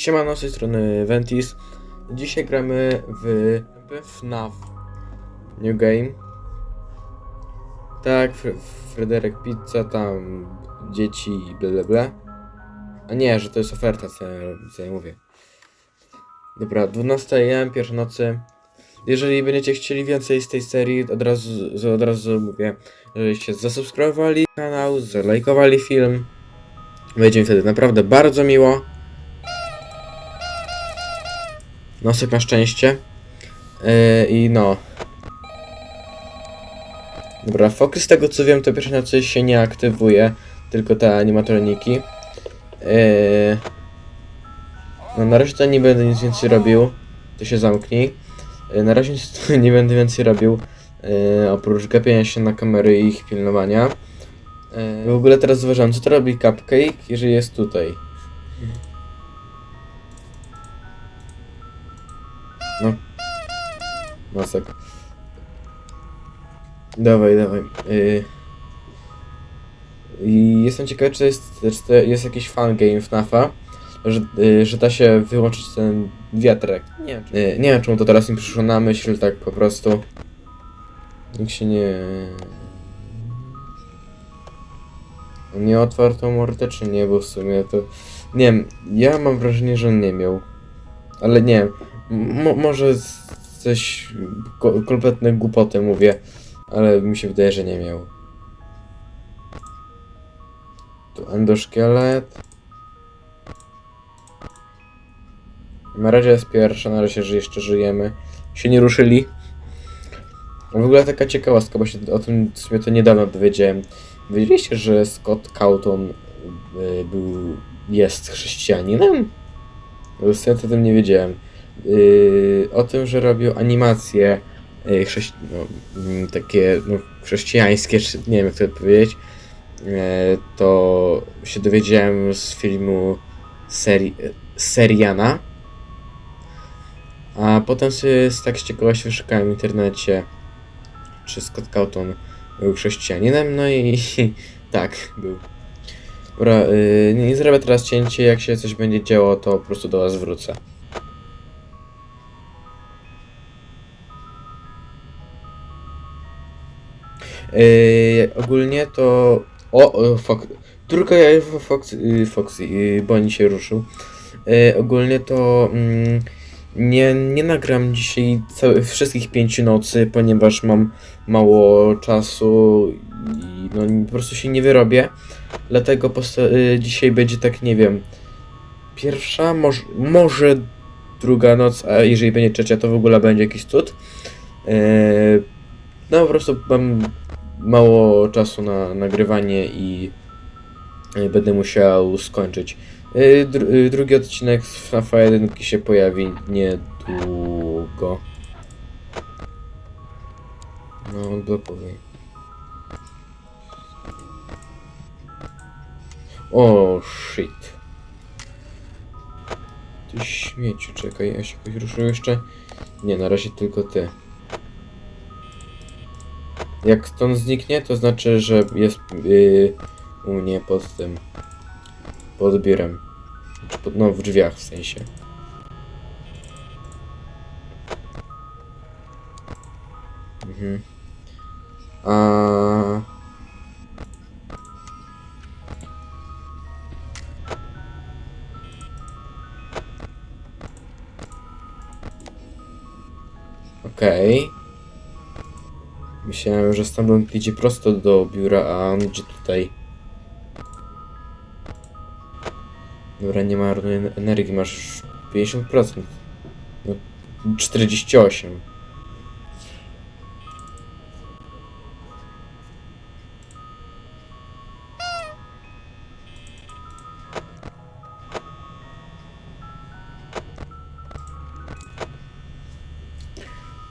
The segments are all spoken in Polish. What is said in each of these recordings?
Siemano, z tej strony Ventis. Dzisiaj gramy w FNAF New Game. Tak, Fr Pizza, tam dzieci i bla bla. A nie, że to jest oferta, co ja, co ja mówię. Dobra, 12 am, pierwszej nocy. Jeżeli będziecie chcieli więcej z tej serii, od razu, od razu mówię, żebyście zasubskrybowali kanał, zalajkowali film. Będzie mi wtedy naprawdę bardzo miło. Nosek na szczęście. Yy, I no. Dobra, Fox z tego co wiem, to pierwszej nocy się nie aktywuje, tylko te animatroniki. Yy, no na razie to nie będę nic więcej robił. To się zamknij. Yy, na razie nic nie będę więcej robił. Yy, oprócz gapienia się na kamery i ich pilnowania. Yy, w ogóle teraz zauważyłem, co to robi Cupcake, jeżeli jest tutaj. No. Nosek. Dawaj, dawaj. Yy. I jestem ciekawy, czy jest, czy to jest jakiś fan game FNAFa, że, yy, że da się wyłączyć ten wiatrek. Nie wiem, yy, nie wiem, czemu to teraz mi przyszło na myśl, tak po prostu. Nikt się nie... Nie otwartą mordę, czy nie, bo w sumie to... Nie wiem, ja mam wrażenie, że nie miał. Ale nie wiem, Mo może coś ko kompletne głupoty mówię, ale mi się wydaje, że nie miał. Tu endoszkielet. Na razie jest pierwsza, na razie że jeszcze żyjemy. Się nie ruszyli. W ogóle taka ciekawostka, bo się o tym sobie to niedawno dowiedziałem. Wiedzieliście, że Scott Cawthon y, był, jest chrześcijaninem? Sobie o tym nie wiedziałem. Yy, o tym, że robił animacje yy, chrześci- no, mm, takie no, chrześcijańskie, czy nie wiem jak to powiedzieć, yy, to się dowiedziałem z filmu seri- Seriana. A potem sobie z tak z ciekawości wyszukałem w internecie, czy Scott Cawthon był chrześcijaninem, no i tak, był. Dobra, yy, nie zrobię teraz cięcie, jak się coś będzie działo, to po prostu do was wrócę. Yy, ogólnie to. O, o Fox. Druga Fox, yy, yy, bo oni się ruszył. Yy, ogólnie to. Mm, nie, nie nagram dzisiaj wszystkich pięciu nocy, ponieważ mam mało czasu i no, po prostu się nie wyrobię. Dlatego yy, dzisiaj będzie tak, nie wiem, pierwsza, może, może druga noc, a jeżeli będzie trzecia, to w ogóle będzie jakiś cud. Yy, no po prostu mam mało czasu na nagrywanie i y, będę musiał skończyć. Dru- y, drugi odcinek z FNAF 1 się pojawi niedługo. No, odblokowuj. O, shit. Ty śmieciu, czekaj, ja się ktoś ruszył jeszcze? Nie, na razie tylko ty. Jak stąd zniknie, to znaczy, że jest yy, u mnie pod tym. Pod biurem. Czy pod, no, w drzwiach w sensie. Mhm. A... Okej. Myślałem, że stamtąd idzie prosto do biura, a on idzie tutaj. Dobra, nie marnuj en- energii, masz 50%. No, 48.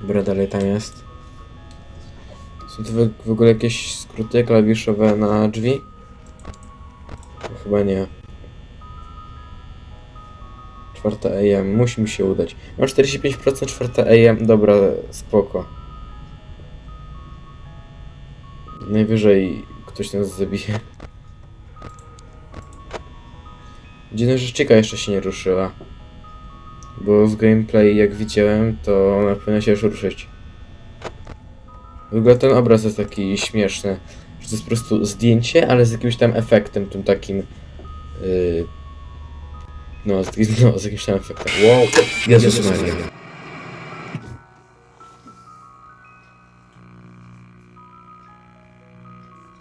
Dobra, dalej tam jest. Są tu w, ogóle jakieś skróty klawiszowe na drzwi? No, chyba nie. Czwarta AM, musi mi się udać. Mam 45% czwarta AM, dobra, spoko. Najwyżej ktoś nas zabije. Dziwne, że jeszcze się nie ruszyła. Bo z gameplay jak widziałem, to ona powinna się już ruszyć. W ogóle ten obraz jest taki śmieszny. Że to jest po prostu zdjęcie, ale z jakimś tam efektem, tym takim... Yy... No, z, no, z jakimś tam efektem. Wow, Jezus Maria.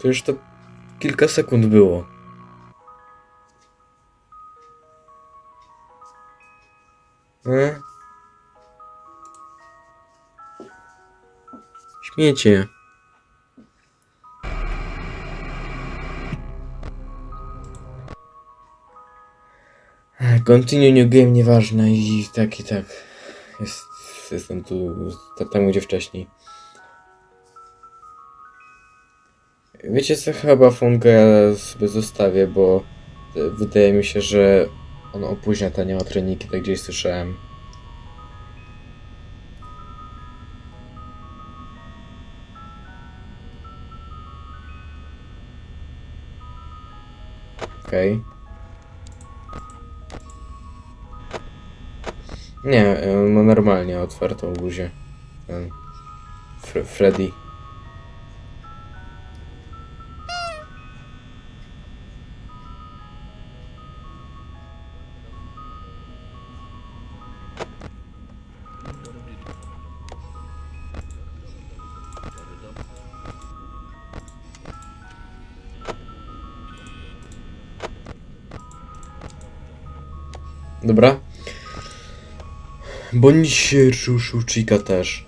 To już to kilka sekund było. E? Śmiecie. Continue new game nieważne i tak i tak. Jest, jestem tu ta- tam gdzie wcześniej. Wiecie co, chyba Funga ja sobie zostawię, bo e, wydaje mi się, że on opóźnia te animatroniki, tak gdzieś słyszałem. Okej. Nie, on ma normalnie otwartą buzię. Freddy. Dobra. Bądź Chica też.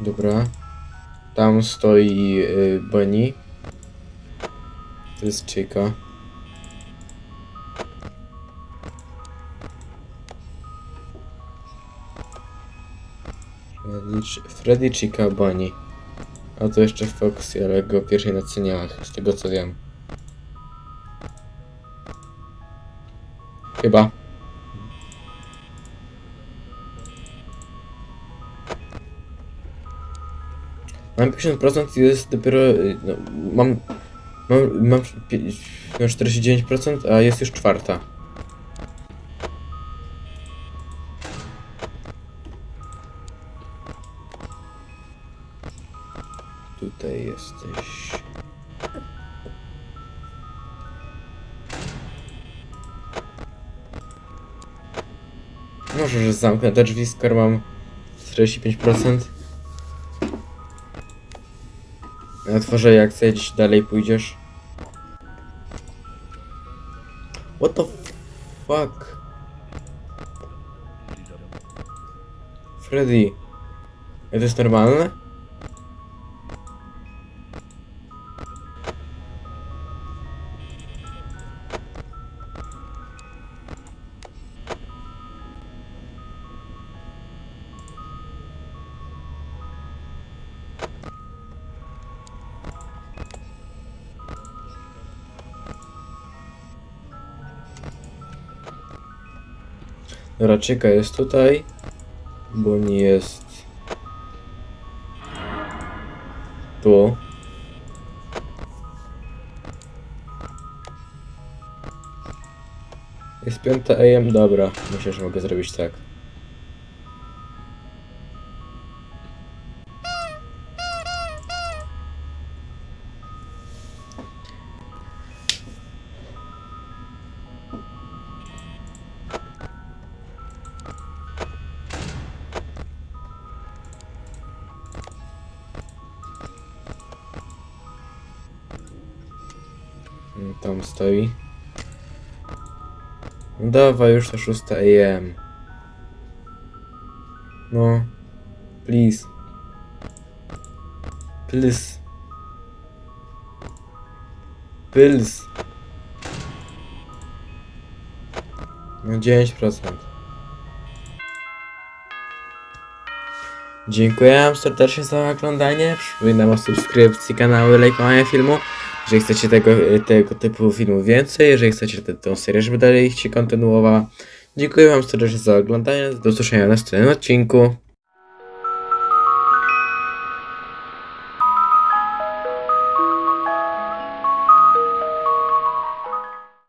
Dobra. Tam stoi y, Bunny. To jest Chica. Freddy, Chi- Freddy Chica Bunny. A to jeszcze Foxy, ale go pierwszej ma, z tego co wiem. Chyba. Mam 50% i jest dopiero. y, No, mam. Mam, mam no 49%, a jest już czwarta. Tutaj jesteś. Może, że zamknę te drzwi, skoro mam 45%. Otworzę jak chcę, gdzieś dalej pójdziesz. What the fuck? Freddy. To jest normalne? Dobra, czeka jest tutaj, bo nie jest tu. Jest 5 AM, dobra, myślę, że mogę zrobić tak. Tam stoi. No dawaj już to 6 AM. No. Please. Please. Please. No 9%. Dziękuję serdecznie za oglądanie. Przypominam o subskrypcji kanału, lajkowania filmu. Jeżeli chcecie tego, e, tego typu filmów więcej, jeżeli chcecie tę tę serię, żeby dalej się kontynuowała. Dziękuję Wam serdecznie za oglądanie. Do usłyszenia w następnym odcinku.